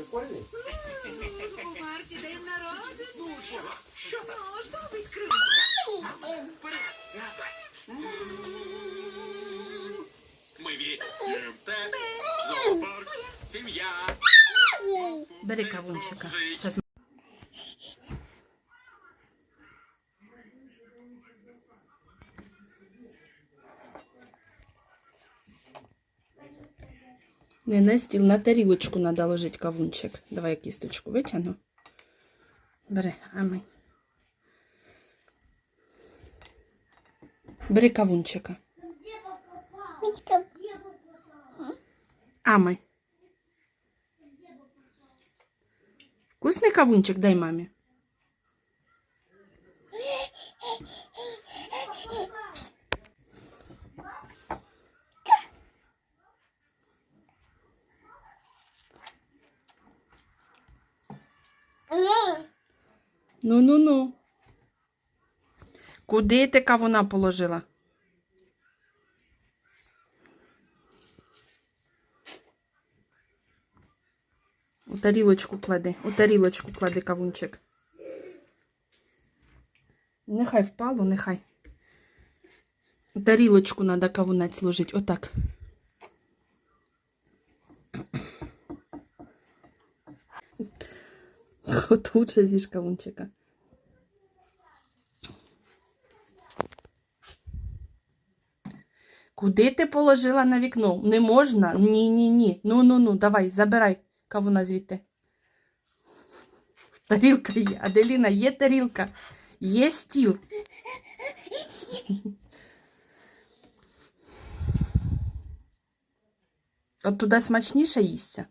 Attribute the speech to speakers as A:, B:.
A: прикольний?
B: Марті день народження. Ну що? Що можна відкрити? Миві, Зоопарк, сім'я.
C: Бери кавунчика. Сейчас Не на стіл, на тарілочку треба ложити кавунчик. Давай я кісточку витягну. Бери, амай. Бери кавунчика. Амай. Вкусний кавунчик дай мамі. Ну-ну-ну. Куди ти кавуна положила? У тарілочку клади, у тарілочку клади кавунчик. Нехай впало, нехай. У тарілочку треба кавунець ложити, отак. От лучше з'їж кавунчика. Куди ти положила на вікно? Не можна? Ні, ні, ні. Ну, ну, ну, давай, забирай кавуна звідти. Тарілка є. Аделіна, є тарілка. Є стіл. От туди смачніше їсться.